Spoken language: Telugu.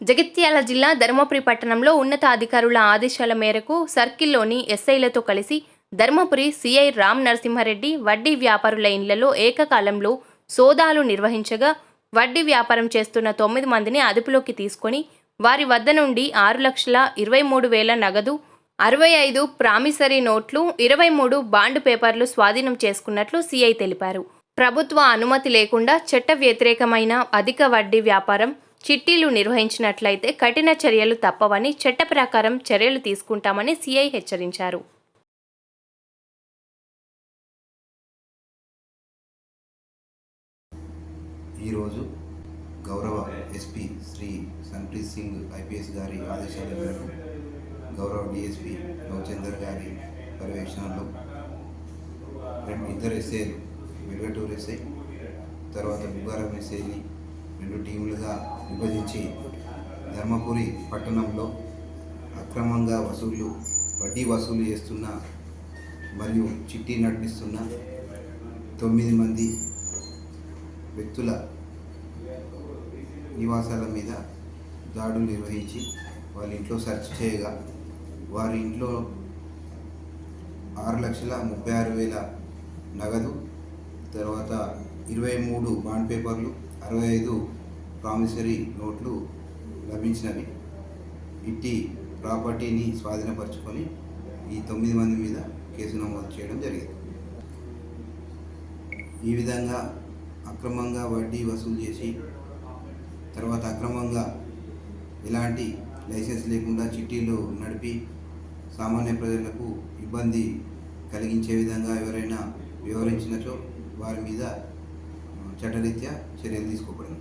జగిత్యాల జిల్లా ధర్మపురి పట్టణంలో ఉన్నతాధికారుల ఆదేశాల మేరకు సర్కిల్లోని ఎస్ఐలతో కలిసి ధర్మపురి సిఐ రామ్ నరసింహారెడ్డి వడ్డీ వ్యాపారుల ఇండ్లలో ఏకకాలంలో సోదాలు నిర్వహించగా వడ్డీ వ్యాపారం చేస్తున్న తొమ్మిది మందిని అదుపులోకి తీసుకొని వారి వద్ద నుండి ఆరు లక్షల ఇరవై మూడు వేల నగదు అరవై ఐదు ప్రామిసరీ నోట్లు ఇరవై మూడు బాండ్ పేపర్లు స్వాధీనం చేసుకున్నట్లు సిఐ తెలిపారు. ప్రభుత్వ అనుమతి లేకుండా చట్ట వ్యతిరేకమైన అధిక వడ్డీ వ్యాపారం చిట్టీలు నిర్వహించినట్లయితే కఠిన చర్యలు తప్పవని చట్ట ప్రకారం చర్యలు తీసుకుంటామని సిఐ హెచ్చరించారు. ఈరోజు గౌరవ ఎస్పీ శ్రీ సంప్రీత్ సింగ్ ఐపీఎస్ గారి ఆదేశాల మేరకు గౌరవ డిఎస్పీ రవిచందర్ గారి పర్యవేక్షణలో రెండు ఇద్దరు ఎస్ఐలు వెల్గటూరు ఎస్ఐ తర్వాత బుగారం ఎస్ఐని రెండు టీములుగా విభజించి ధర్మపురి పట్టణంలో అక్రమంగా వసూలు వడ్డీ వసూలు చేస్తున్న మరియు చిట్టి నడిపిస్తున్న తొమ్మిది మంది వ్యక్తుల నివాసాల మీద దాడులు నిర్వహించి వాళ్ళ ఇంట్లో సెర్చ్ చేయగా వారి ఇంట్లో ఆరు లక్షల ముప్పై ఆరు వేల నగదు తర్వాత ఇరవై మూడు బాండ్ పేపర్లు అరవై ఐదు ప్రామిసరీ నోట్లు లభించినవి. ఇట్టి ప్రాపర్టీని స్వాధీనపరచుకొని ఈ తొమ్మిది మంది మీద కేసు నమోదు చేయడం జరిగింది. ఈ విధంగా అక్రమంగా వడ్డీ వసూలు చేసి తర్వాత అక్రమంగా ఎలాంటి లైసెన్స్ లేకుండా చిట్టీలు నడిపి సామాన్య ప్రజలకు ఇబ్బంది కలిగించే విధంగా ఎవరైనా వివరించినచో వారి మీద చట్టరీత్యా చర్యలు తీసుకోబడింది.